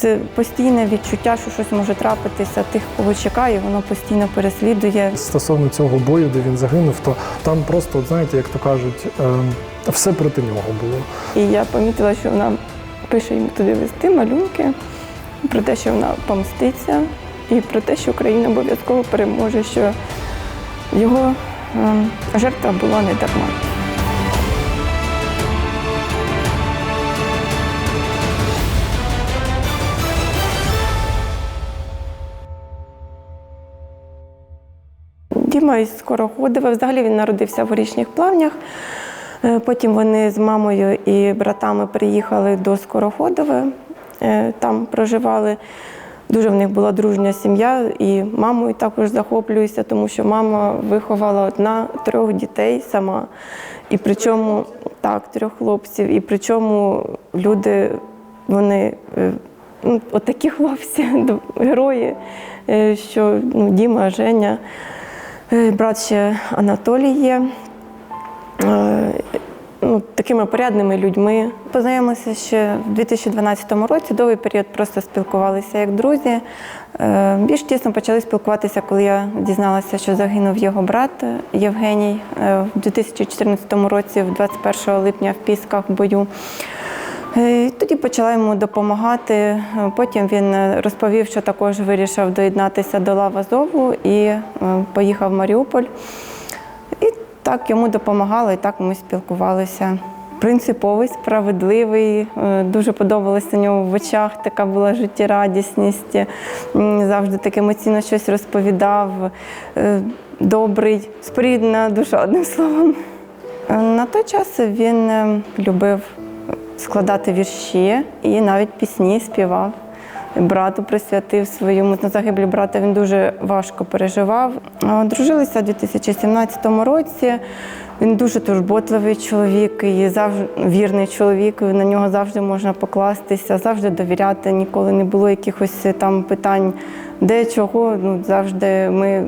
Це постійне відчуття, що щось може трапитися, тих, кого чекає, воно постійно переслідує. Стосовно цього бою, де він загинув, то там просто, знаєте, як то кажуть, ем, все проти нього було. І я помітила, що вона пише йому туди листи, малюнки про те, що вона помститься, і про те, що Україна обов'язково переможе, що його ем, жертва була не дарма. Діма із Скороходова. Взагалі він народився в горішніх плавнях. Е, Потім вони з мамою і братами приїхали до Скороходова, е, там проживали. Дуже в них була дружня сім'я, і мамою також захоплююся, тому що мама виховала одна трьох дітей сама. І причому так, трьох хлопців. І причому люди, вони е, ну, отакі хлопці, герої, що ну, Діма, Женя, брат ще Анатолій є е, ну, такими порядними людьми. Познайомилися ще в 2012 році, довгий період просто спілкувалися як друзі. Е, Більш тісно почали спілкуватися, коли я дізналася, що загинув його брат Євгеній е, в 2014 році, в 21 липня в Пісках в бою. Е, Тоді почала йому допомагати. Е, Потім він е, розповів, що також вирішив доєднатися до лав Азову і поїхав в Маріуполь. І так йому допомагала, і так ми спілкувалися. Принциповий, справедливий, дуже подобалося нього в очах, така була життєрадісність, завжди так емоційно щось розповідав, добрий, спорідна душа, одним словом. На той час він любив складати вірші і навіть пісні співав. Брату присвятив своєму на загиблі брата. Він дуже важко переживав. А Одружилися у 2017 році. Він дуже турботливий чоловік і завжди вірний чоловік. На нього завжди можна покластися, завжди довіряти. Ніколи не було якихось там питань, де чого. Ну завжди ми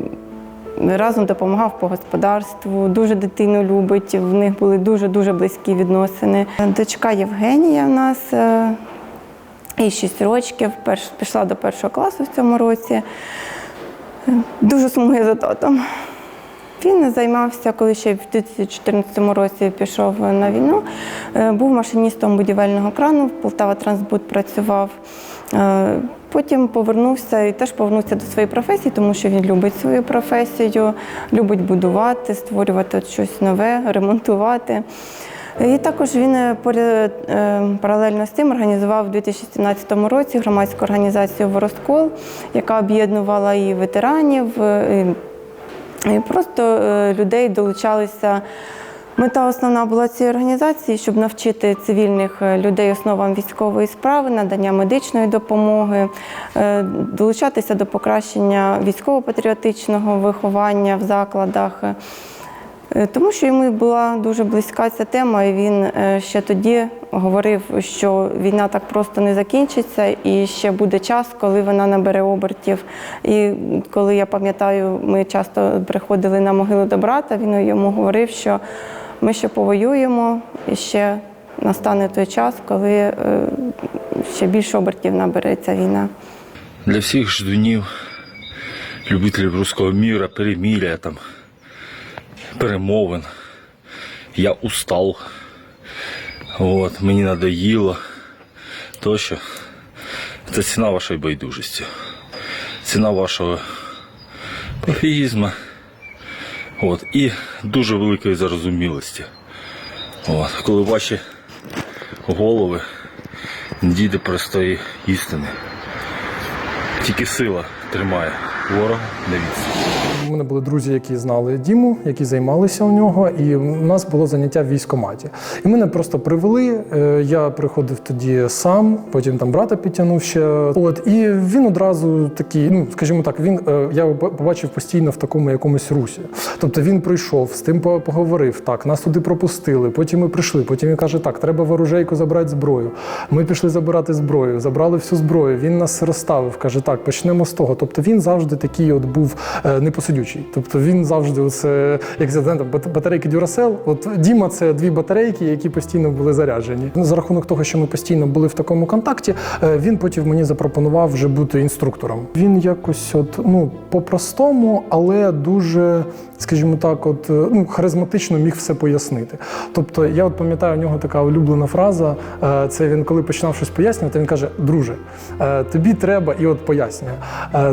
разом допомагав по господарству, дуже дитину любить. В них були дуже дуже близькі відносини. Дочка Євгенія в нас е, їй 6 років, пішла до першого класу в цьому році. Е, Дуже сумує за татом. Він займався, коли ще в 2014 році пішов на війну. е, Був машиністом будівельного крану, в Полтава Трансбуд працював. Потім повернувся і теж повернувся до своєї професії, тому що він любить свою професію, любить будувати, створювати щось нове, ремонтувати. І також він е, е, паралельно з цим організував у 2017 році громадську організацію Воросткол, яка об'єднувала і ветеранів, е, і просто людей долучалися. Мета основна була цієї організації, щоб навчити цивільних е, людей основам військової справи, надання медичної допомоги, е, долучатися до покращення військово-патріотичного виховання в закладах. Е, Тому що йому була дуже близька ця тема, і він ще тоді говорив, що війна так просто не закінчиться, і ще буде час, коли вона набере обертів. І коли я пам'ятаю, ми часто приходили на могилу до брата, він йому говорив, що ми ще повоюємо, і ще настане той час, коли е, ще більше обертів набере ця війна. Для всіх ждунів, любителів руського міра, переміря, там, перемовин. Я устал. От, мені надоїло. Тощо. Це ціна вашої байдужості. Ціна вашого пофігізму. От, і дуже великої зарозумілості. От, коли ваші голови дійде простої істини. Тільки сила тримає ворога на відстані. У мене були друзі, які знали Діму, які займалися у нього, і у нас було заняття в військкоматі. І мене просто привели. е, Я приходив тоді сам, потім там брата підтягнув ще. От і він одразу такий, ну скажімо так, він е, я побачив постійно в такому якомусь русі. Тобто він прийшов з тим, поговорив. Так, нас туди пропустили. Потім ми прийшли. Потім він каже: так, треба в оружейку забрати зброю. Ми пішли забирати зброю, забрали всю зброю. Він нас розставив. каже: так, почнемо з того. Тобто він завжди такий от був е, непосидючий. Тобто він завжди, оце, як там, батарейки Duracell. От Діма це дві батарейки, які постійно були заряджені. За рахунок того, що ми постійно були в такому контакті, е, він потім мені запропонував вже бути інструктором. Він якось, от ну по-простому, але дуже, скажімо так, от е, ну харизматично міг все пояснити. Тобто, я от пам'ятаю, у нього така улюблена фраза. е, Це він, коли починав щось пояснювати, він каже: Друже, тобі треба, і от пояснює.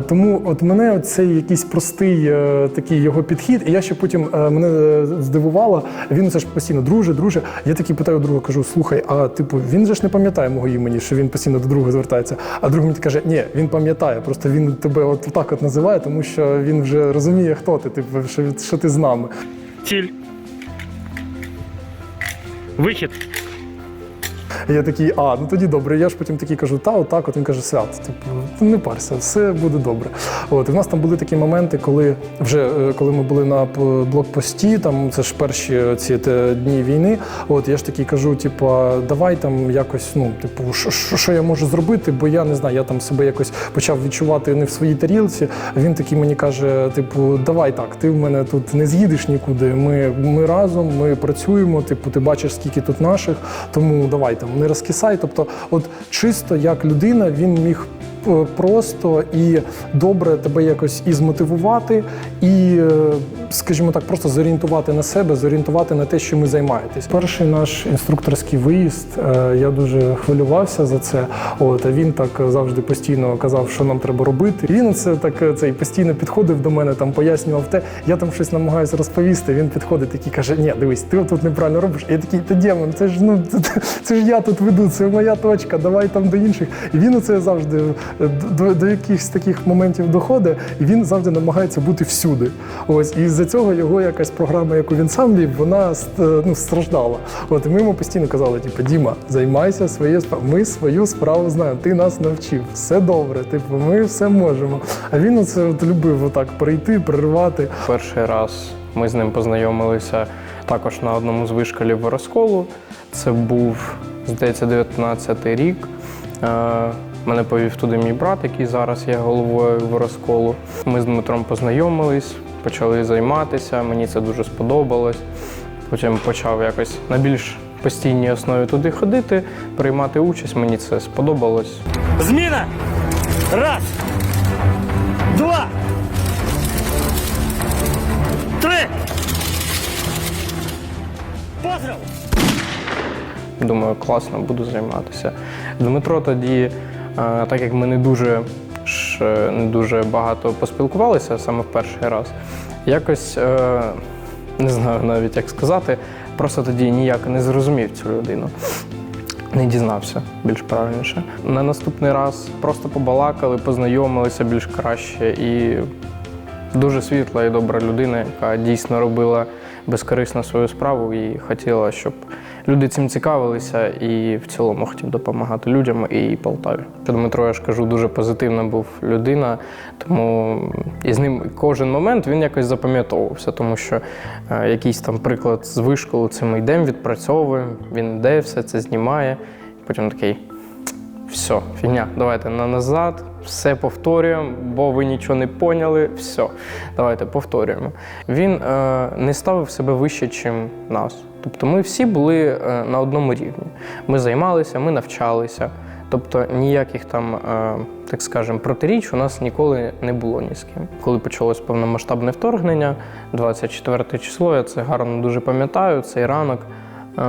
Тому от мене цей якийсь простий е, такий його підхід, і я ще потім е, мене е, здивувало. Він це ж постійно друже, друже. Я такий питаю друга, кажу: слухай, а типу, він же ж не пам'ятає мого імені, що він постійно до друга звертається. А друг мені каже, ні, він пам'ятає, просто він тебе от так от називає, тому що він вже розуміє, хто ти, типу, що, що ти з нами. Ціль. Вихід. Я такий, а, ну тоді добре. Я ж потім такий кажу, та отак, от він каже, свят, типу, не парся, все буде добре. От і в нас там були такі моменти, коли вже е, коли ми були на блокпості, там це ж перші ці те, дні війни. От я ж такий кажу, типу, давай там якось, ну, типу, що я можу зробити, бо я не знаю, я там себе якось почав відчувати не в своїй тарілці. Він такий мені каже: типу, давай так, ти в мене тут не з'їдеш нікуди. Ми, ми разом, ми працюємо. Типу, ти бачиш, скільки тут наших, тому давай там не розкисай. Тобто, от чисто як людина, він міг. Е, Просто і добре тебе якось і змотивувати, і, е, скажімо так, просто зорієнтувати на себе, зорієнтувати на те, що ми займаєтесь. Перший наш інструкторський виїзд, е, я дуже хвилювався за це. От він так завжди постійно казав, що нам треба робити. Він це так цей постійно підходив до мене, там пояснював те. Я там щось намагаюся розповісти. Він підходить такий каже: Ні, дивись, ти тут неправильно робиш. І я такий, та демон, це ж ну це, це ж я тут веду, це моя точка. Давай там до інших. І він оце завжди до, до якихось таких моментів доходить, і він завжди намагається бути всюди. Ось і з-за цього його якась програма, яку він сам вів, вона ну, страждала. От і ми йому постійно казали: типу, Діма, займайся своєю справою. Ми свою справу знаємо. Ти нас навчив. Все добре. Типу, ми все можемо. А він оце от любив отак прийти, перервати. Перший раз ми з ним познайомилися також на одному з вишколів Воросколу. Це був, здається, 19-й рік. Мене повів туди мій брат, який зараз є головою Воросколу. Ми з Дмитром познайомились, почали займатися. Мені це дуже сподобалось. Потім почав якось на більш постійній основі туди ходити, приймати участь. Мені це сподобалось. Зміна. Раз. Два. Три. Постріл. Думаю, класно, буду займатися. Дмитро тоді, так як ми не дуже, е, не дуже багато поспілкувалися саме в перший раз, якось е, не знаю навіть як сказати, просто тоді ніяк не зрозумів цю людину. Не дізнався більш правильніше. На наступний раз просто побалакали, познайомилися більш краще і дуже світла і добра людина, яка дійсно робила безкорисно свою справу і хотіла, щоб люди цим цікавилися і в цілому хотів допомагати людям і Полтаві. Дмитро, я ж кажу, дуже позитивна був людина, тому і з ним кожен момент він якось запам'ятовувався, тому що е, якийсь там приклад з вишколу, це ми йдемо, відпрацьовуємо, він йде, все це знімає. Потім такий все, фігня, давайте на назад, все повторюємо, бо ви нічого не поняли. Все, давайте повторюємо. Він е, не ставив себе вище, ніж нас. Тобто ми всі були е, на одному рівні. Ми займалися, ми навчалися. Тобто ніяких там, е, так скажемо, протиріч у нас ніколи не було ні з ким. Коли почалось повномасштабне вторгнення, 24 число, я це гарно дуже пам'ятаю, цей ранок. Е,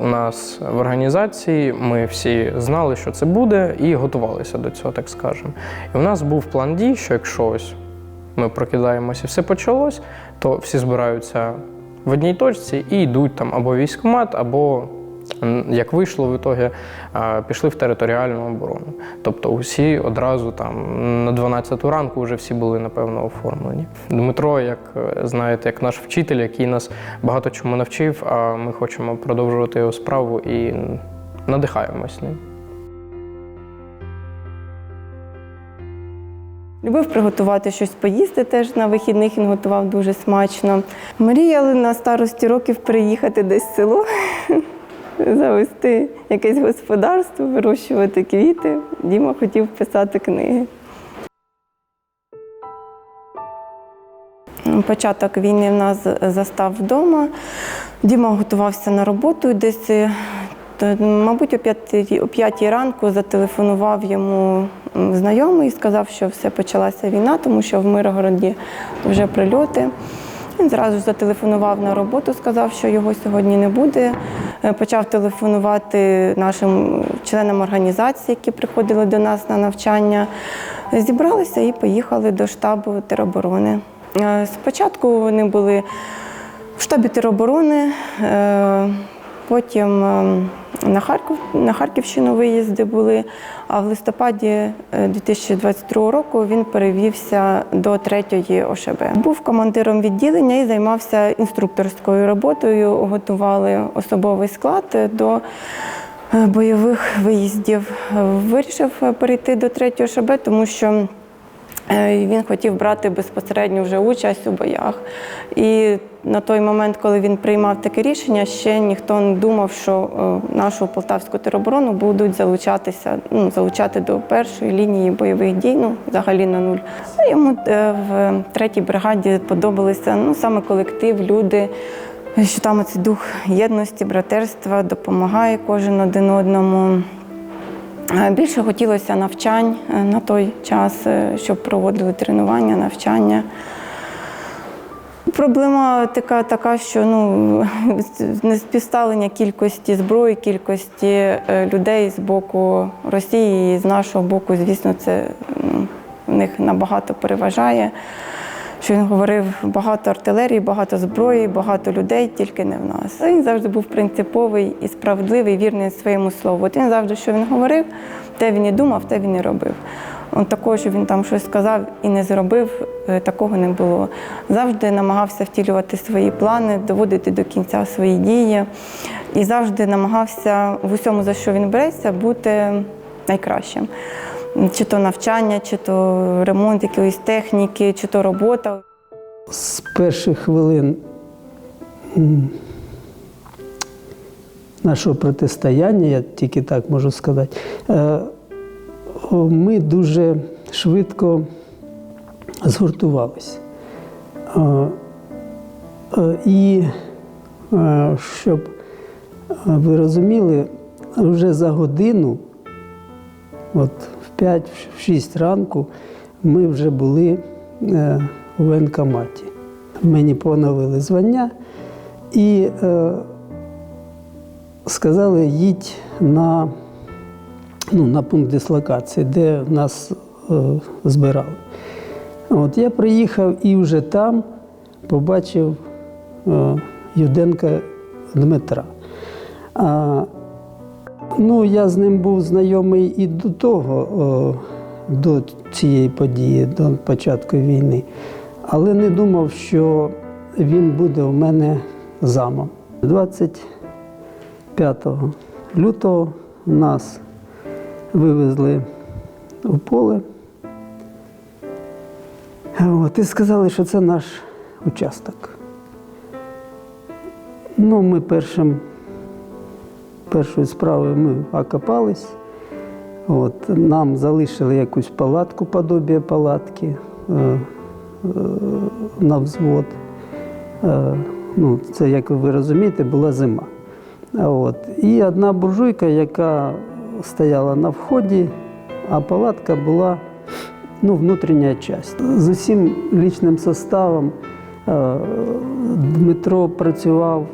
У нас в організації ми всі знали, що це буде, і готувалися до цього, так скажемо. І у нас був план дій, що якщо ось ми прокидаємося і все почалось, то всі збираються в одній точці і йдуть там або військкомат, або як вийшло в ітогі, е, пішли в територіальну оборону. Тобто усі одразу там на 12 ранку вже всі були напевно оформлені. Дмитро, як е, знаєте, як наш вчитель, який нас багато чому навчив, а ми хочемо продовжувати його справу і надихаємось ним. Любив приготувати щось поїсти теж на вихідних він готував дуже смачно. Мріяли на старості років приїхати десь в село, завести якесь господарство, вирощувати квіти. Діма хотів писати книги. Початок війни в нас застав вдома. Діма готувався на роботу. Десь, е, мабуть, о п'ятій, о п'ятій ранку зателефонував йому знайомий і сказав, що все почалася війна, тому що в Миргороді вже прильоти. Він зразу зателефонував на роботу, сказав, що його сьогодні не буде. Е, Почав телефонувати нашим членам організації, які приходили до нас на навчання. Зібралися і поїхали до штабу тероборони. Е, Спочатку вони були в штабі тероборони, е, потім е, на, Харків, на Харківщину виїзди були, а в листопаді е, 2022 року він перевівся до 3-ї ОШБ. Був командиром відділення і займався інструкторською роботою, готували особовий склад до е, бойових виїздів. Вирішив е, перейти до 3-ї ОШБ, тому що Е, Він хотів брати безпосередньо вже участь у боях. І на той момент, коли він приймав таке рішення, ще ніхто не думав, що е, нашу полтавську тероборону будуть залучатися, ну, залучати до першої лінії бойових дій, ну, взагалі на нуль. Ну, Йому е, в третій бригаді подобалися ну, саме колектив, люди. Що там оцей дух єдності, братерства допомагає кожен один одному. Е, Більше хотілося навчань е, на той час, е, щоб проводили тренування, навчання. Проблема така, така що ну, неспівставлення кількості зброї, кількості людей з боку Росії і з нашого боку, звісно, це в них набагато переважає. Що він говорив багато артилерії, багато зброї, багато людей, тільки не в нас. Він завжди був принциповий і справедливий, вірний своєму слову. От він завжди, що він говорив, те він і думав, те він і робив. Он такого, що він там щось сказав і не зробив, е, такого не було. Завжди намагався втілювати свої плани, доводити до кінця свої дії. І завжди намагався в усьому, за що він береться, бути найкращим. Чи то навчання, чи то ремонт якоїсь техніки, чи то робота. з перших хвилин нашого протистояння, я тільки так можу сказати, е, ми дуже швидко згуртувалися. Е, е, І щоб ви розуміли, вже за годину, от 5-6 ранку, ми вже були е, у воєнкоматі. Мені поновили звання і е, сказали, їдь на, ну, на пункт дислокації, де нас е, збирали. От я приїхав і вже там побачив Юденка Дмитра. Ну, я з ним був знайомий і до того, е, до цієї події, до початку війни, але не думав, що він буде у мене замом. 25 лютого нас вивезли у поле. От, і сказали, що це наш участок. Ну, ми першим, першою справою ми окопались. От, нам залишили якусь палатку, подобіє палатки е, е, на взвод. Е, ну, це, як ви розумієте, була зима. От. І одна буржуйка, яка стояла на вході, а палатка була ну, внутрішня частина. З усім лічним составом е, Дмитро працював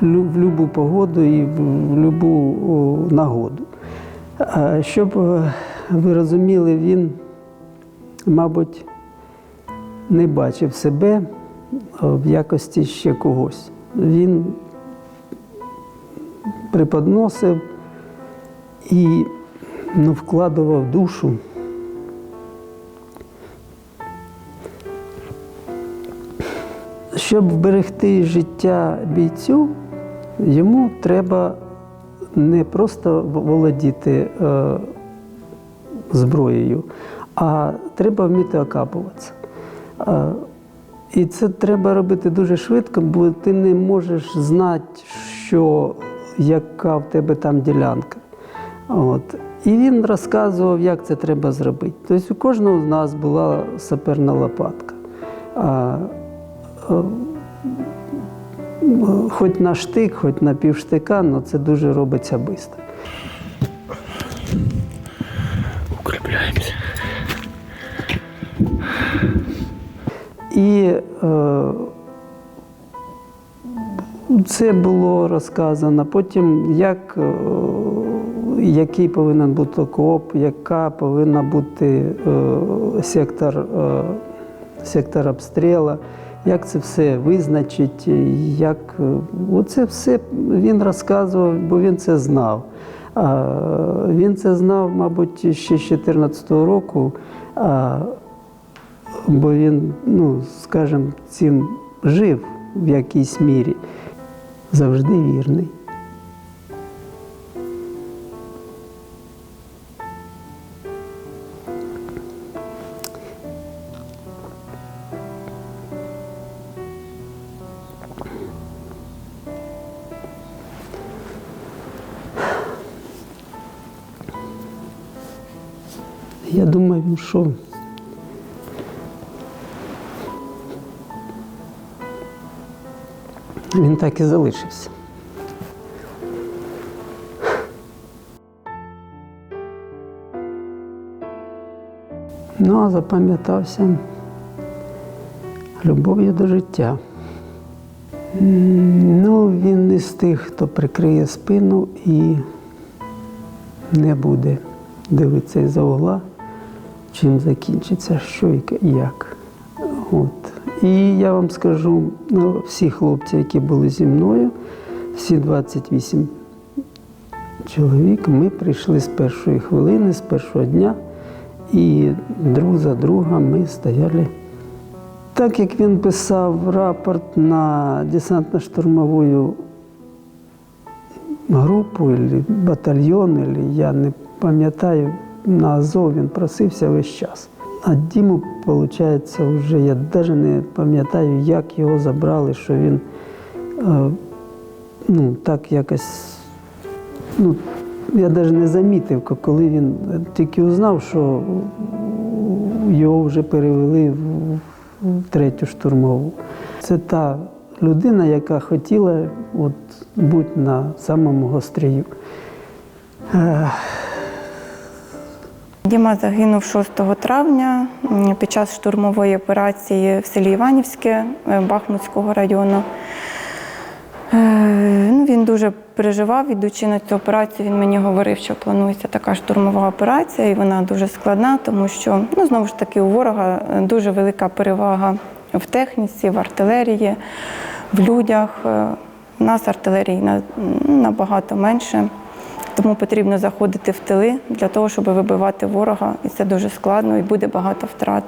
в любу погоду і в любу нагоду. Щоб е, ви розуміли, він, мабуть, не бачив себе в якості ще когось. Він преподносив і ну, вкладував душу. Щоб вберегти життя бійцю, йому треба не просто володіти е, зброєю, а треба вміти окапуватися. Е, і це треба робити дуже швидко, бо ти не можеш знати, що, яка в тебе там ділянка. От. І він розказував, як це треба зробити. Тобто у кожного з нас була саперна лопатка. Хоч на штик, хоч на півштика, але це дуже робиться швидко. Укрепляемся. І е, це було розказано. Потім, як, е, який повинен бути окоп, яка повинна бути е, сектор, е, сектор обстрілу, як це все визначить, як е, оце все він розказував, бо він це знав. Він це знав, мабуть, ще з 2014 року. Бо він, ну, скажімо, цим жив в якійсь мірі, завжди вірний. Що він так і залишився. Ну, а запам'ятався любов'ю до життя. Ну, він не з тих, хто прикриє спину і не буде дивитися із-за угла, чим закінчиться, що і як. От. І я вам скажу, ну, всі хлопці, які були зі мною, всі 28 чоловік, ми прийшли з першої хвилини, з першого дня, і друг за другом ми стояли. Так як він писав рапорт на десантно-штурмову групу, батальйон, я не пам'ятаю, на Азов він просився весь час. А Діму, виходить, вже я навіть не пам'ятаю, як його забрали, що він е, ну, так якось. Ну, я навіть не замітив, коли він тільки узнав, що його вже перевели в, третю штурмову. Це та людина, яка хотіла от, бути на самому гострію. Діма загинув 6 травня під час штурмової операції в селі Іванівське е, Бахмутського району. Е, Ну, він дуже переживав, ідучи на цю операцію. Він мені говорив, що планується така штурмова операція, і вона дуже складна, тому що ну, знову ж таки у ворога е, дуже велика перевага в техніці, в артилерії, в людях. У нас артилерії набагато менше. Тому потрібно заходити в тили для того, щоб вибивати ворога, і це дуже складно, і буде багато втрат.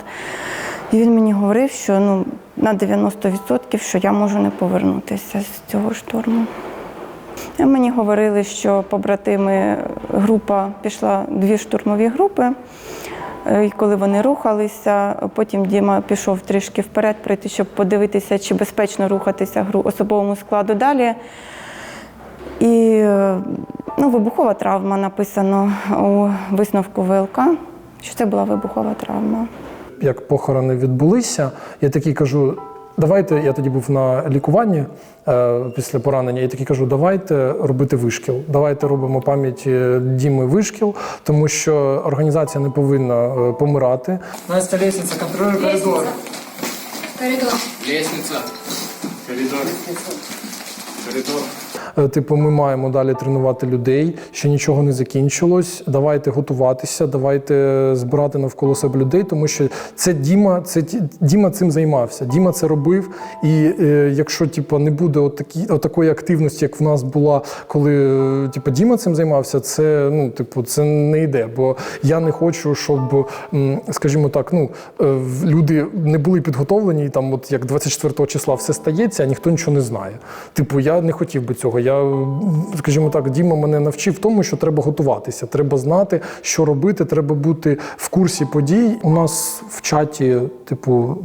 І він мені говорив, що ну, на 90% що я можу не повернутися з цього штурму. І мені говорили, що побратими група пішла дві штурмові групи. Е, І коли вони рухалися, потім Діма пішов трішки вперед, прийти, щоб подивитися, чи безпечно рухатися особовому складу далі. І е, ну, вибухова травма написано у висновку ВЛК, що це була вибухова травма. як похорони відбулися, я такий кажу: давайте, я тоді був на лікуванні е, після поранення, я такий кажу, давайте робити вишкіл. Давайте робимо пам'ять е, Діми вишкіл, тому що організація не повинна е, помирати. Настя лестниця, контролює коридор. Коридор. Лестниця. Коридор. Коридор. Е, Типу, ми маємо далі тренувати людей, ще нічого не закінчилось. Давайте готуватися, давайте збирати навколо себе людей, тому що це Діма, це Діма цим займався. Діма це робив. І е, якщо типу, не буде отакі, отакої активності, як в нас була, коли е, типу, Діма цим займався, це ну, типу, це не йде. Бо я не хочу, щоб, скажімо так, ну е, люди не були підготовлені, і там, от як 24 числа все стається, а ніхто нічого не знає. Типу, я не хотів би цього. Я, скажімо так, Діма мене навчив тому, що треба готуватися, треба знати, що робити, треба бути в курсі подій. У нас в чаті, типу,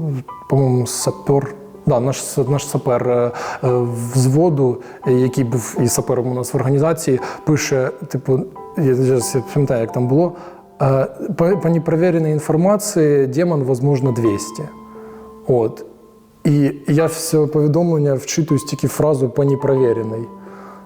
по-моєму, сапер. Да, наш, наш сапер е, е, взводу, який був і сапером у нас в організації, пише: типу, я зараз пам'ятаю, як там було. е, По, непроверенной информации демон, возможно, 200. От. І я все повідомлення вчитуюсь тільки фразу по непровірений.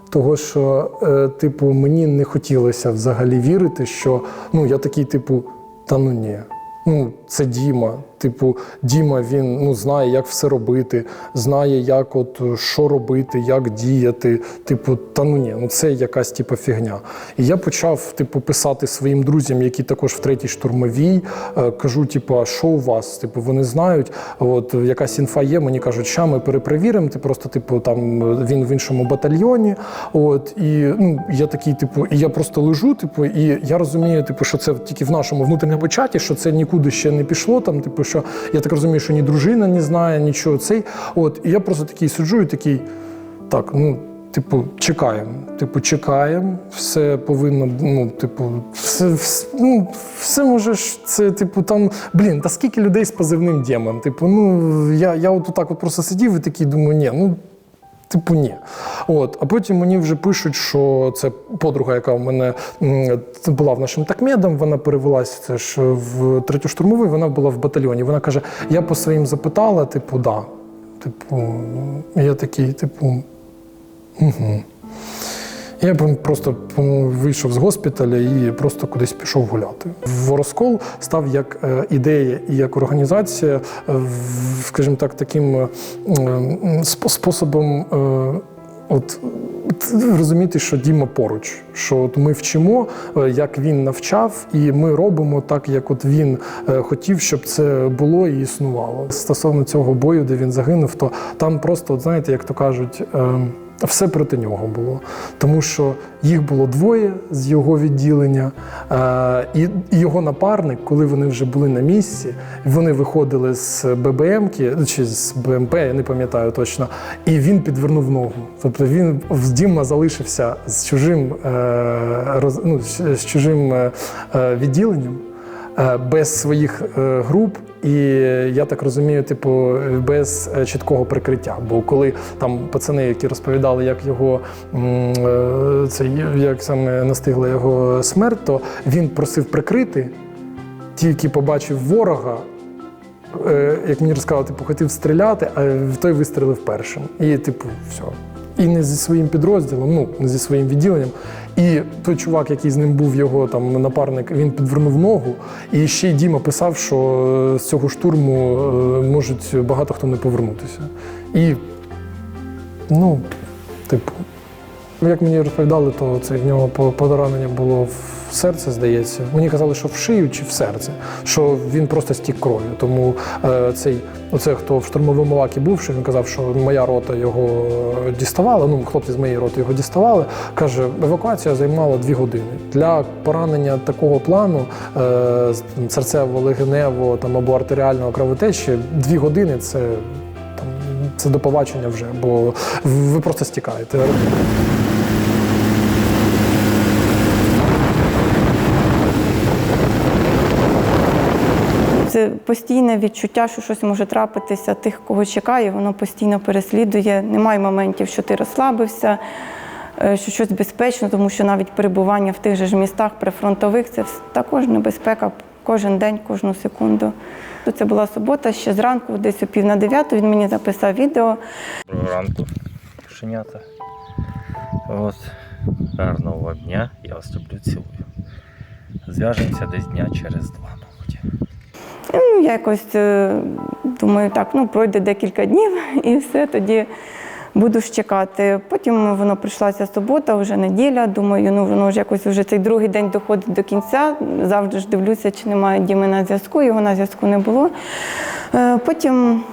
Того, що, е, типу, мені не хотілося взагалі вірити, що ну, я такий, типу, та ну ні. Ну, це Діма. Типу, Діма він ну, знає, як все робити, знає, як от е, що робити, як діяти. Типу, та ну ні, ну це якась типу, фігня. І я почав типу, писати своїм друзям, які також в третій штурмовій. е, Кажу, типу, а що у вас? Типу, вони знають, от якась інфа є. Мені кажуть, що ми перепровіримо. Ти просто, типу, там він в іншому батальйоні. От і ну я такий, типу, і я просто лежу, типу, і я розумію, типу, що це тільки в нашому внутрішньому чаті, що це нікуди ще не пішло. Там, типу, що я так розумію, що ні дружина не знає, нічого цей. От, і я просто такий сиджу і такий, так, ну. Типу, чекаємо. Типу, чекаємо, все повинно, ну, типу, все, все, ну, все може ж, це, типу, там, блін, та скільки людей з позивним демон? Типу, ну, я, я от так от просто сидів і такий думаю, ні, ну, Типу, ні. От. А потім мені вже пишуть, що це подруга, яка в мене була в нашим такмедом, вона перевелася це ж в третю штурмову, вона була в батальйоні. Вона каже: я по своїм запитала, типу, да. Типу, я такий, типу, угу. Я просто вийшов з госпіталя і просто кудись пішов гуляти. Ворозкол став як е, ідея і як організація, е, скажімо так, таким е, способом. От розуміти, що Діма поруч, що от ми вчимо, як він навчав, і ми робимо так, як от він хотів, щоб це було і існувало. Стосовно цього бою, де він загинув, то там просто, от знаєте, як то кажуть. Все проти нього було, тому що їх було двоє з його відділення, е, і, його напарник, коли вони вже були на місці, вони виходили з ББМки чи з БМП, я не пам'ятаю точно, і він підвернув ногу. Тобто він з Діма залишився з чужим, е, ну, з- чужим е, відділенням без своїх е, груп. І я так розумію, типу, без е, чіткого прикриття. Бо коли там пацани, які розповідали, як його е, це як саме настигла його смерть, то він просив прикрити, тільки побачив ворога. е, Як мені розказали, типу, хотів стріляти, а той вистрілив першим. І, типу, все. І не зі своїм підрозділом, ну не зі своїм відділенням. І той чувак, який з ним був його там напарник, він підвернув ногу. І ще й Діма писав, що е, з цього штурму е, можуть багато хто не повернутися. І ну, типу, як мені розповідали, то це в нього по- поранення було в серце, здається. Мені казали, що в шию чи в серце, що він просто стік кров'ю. Тому е, цей, оце, хто в штурмовому лакі був, що він казав, що моя рота його діставала. Ну, хлопці з моєї роти його діставали. Каже, евакуація займала дві години. Для поранення такого плану е, серцево-легенево там або артеріального кровотечі, дві години це. Це до побачення вже, бо ви просто стікаєте. Це постійне відчуття, що щось може трапитися тих, кого чекає, воно постійно переслідує. Немає моментів, що ти розслабився, е, що щось безпечно, тому що навіть перебування в тих же ж містах прифронтових це також небезпека кожен день, кожну секунду. Це була субота, ще зранку, десь о пів на дев'яту, він мені записав відео. Ранку, кошенята. От. Гарного дня. Я вас люблю, цілую. Зв'яжемося десь дня через два, мабуть. Ну, якось е, думаю, так, ну пройде декілька днів і все, тоді буду ж чекати. Потім воно прийшлася субота, вже неділя. Думаю, ну воно ж якось вже цей другий день доходить до кінця. Завжди ж дивлюся, чи немає Діми на зв'язку, його на зв'язку не було. Е, Потім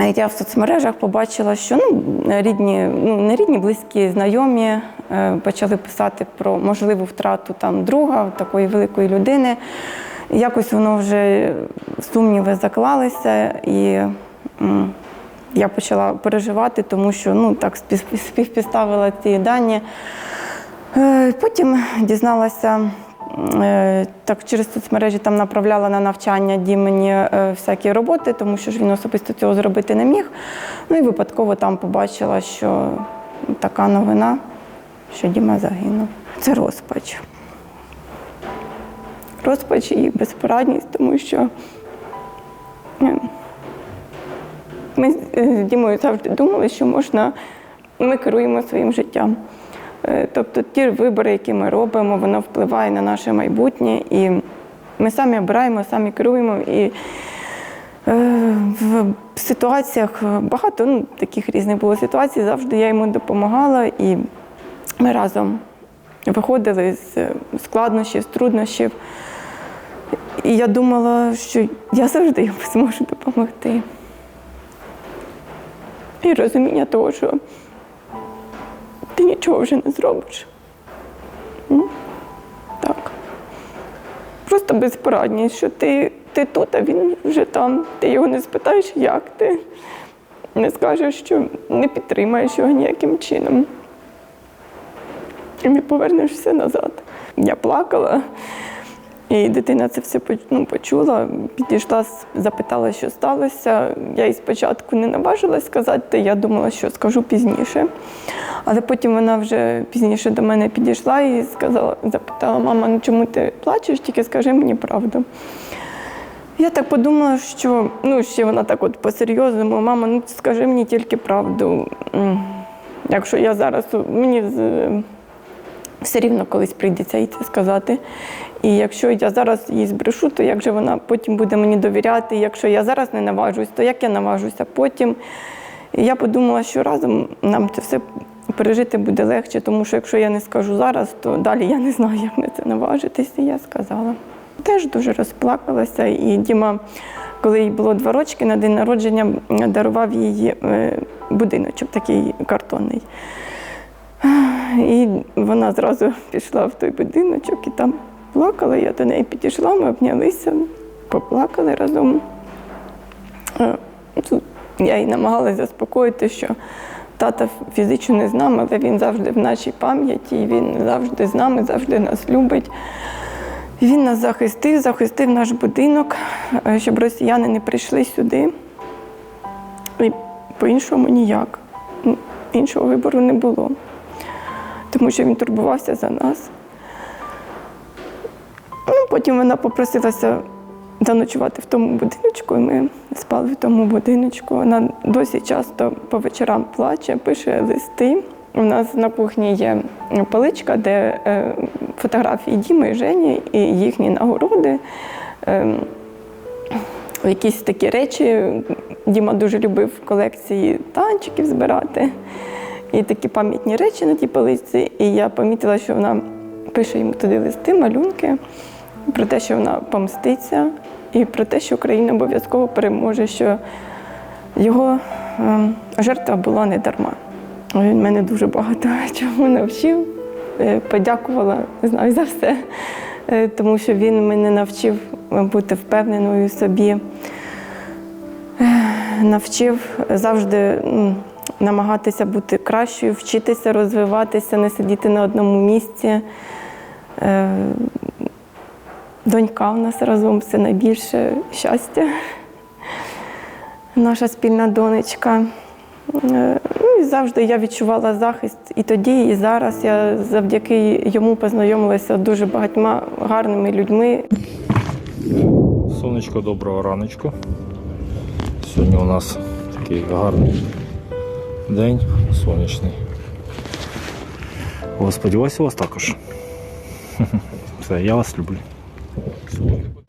е, я в соцмережах побачила, що ну, рідні, ну не рідні, близькі, знайомі почали писати про можливу втрату там друга, такої великої людини. Якось воно вже сумніви заклалися, і я почала переживати, тому що ну, так співпідставила ці дані. Е, Потім дізналася, е, так через соцмережі там направляла на навчання Дімені е, всякі роботи, тому що ж він особисто цього зробити не міг. Ну і випадково там побачила, що така новина, що Діма загинув. Це розпач. Розпач і безпорадність, тому що е, Ми з е, Дімою завжди думали, що можна, ми керуємо своїм життям. Е, Тобто ті вибори, які ми робимо, воно впливає на наше майбутнє, і ми самі обираємо, самі керуємо. І в ситуаціях багато ну, таких різних було ситуацій, завжди я йому допомагала, і ми разом виходили з складнощів, з труднощів. І я думала, що я завжди йому зможу допомогти. І розуміння того, що ти нічого вже не зробиш. Так. Просто безпорадність, що ти, ти тут, а він вже там. Ти його не спитаєш, як ти. Не скажеш, що не підтримаєш його ніяким чином. І не повернеш все назад. Я плакала. І дитина це все ну, почула, підійшла, запитала, що сталося. Я їй спочатку не наважилась сказати, я думала, що скажу пізніше. Але потім вона вже пізніше до мене підійшла і сказала, запитала, мама, ну чому ти плачеш, тільки скажи мені правду. Я так подумала, що ну, ще вона так от по-серйозному, мама, ну скажи мені тільки правду. Якщо я зараз мені все рівно колись прийдеться їй це сказати. І якщо я зараз їй збрешу, то як же вона потім буде мені довіряти? Якщо я зараз не наважусь, то як я наважуся потім? І я подумала, що разом нам це все пережити буде легше, тому що якщо я не скажу зараз, то далі я не знаю, як на це наважитись. І я сказала. Теж дуже розплакалася. І Діма, коли їй було два рочки, на день народження дарував їй е, будиночок такий картонний. І вона зразу пішла в той будиночок і там плакала. Я до неї підійшла, ми обнялися, поплакали разом. Е, Я їй намагалася заспокоїти, що тата фізично не з нами, але він завжди в нашій пам'яті, він завжди з нами, завжди нас любить. Він нас захистив, захистив наш будинок, е, щоб росіяни не прийшли сюди. І по-іншому ніяк. Іншого вибору не було тому що він турбувався за нас. Потім вона попросилася заночувати в тому будиночку, і ми спали в тому будиночку. Вона досі часто по вечорам плаче, пише листи. У нас на кухні є поличка, де е, фотографії Діми і Жені і їхні нагороди. Е, якісь такі речі. Діма дуже любив в колекції танчиків збирати. І такі пам'ятні речі на тій полиці. І я помітила, що вона пише йому туди листи, малюнки про те, що вона помститься, і про те, що Україна обов'язково переможе, що його е, жертва була не дарма. Він мене дуже багато чому навчив. Е, Подякувала, не знаю, за все, Е, тому що він мене навчив бути впевненою в собі, Е, навчив завжди намагатися бути кращою, вчитися, розвиватися, не сидіти на одному місці. Донька в нас разом це найбільше щастя. Наша спільна донечка. Е, Ну і завжди я відчувала захист і тоді, і зараз. Я завдяки йому познайомилася з дуже багатьма гарними людьми. Сонечко, доброго раночку. Сьогодні у нас такий гарний день, сонячний. О, сподіваюся, у вас також. Все, я вас люблю. Цілую.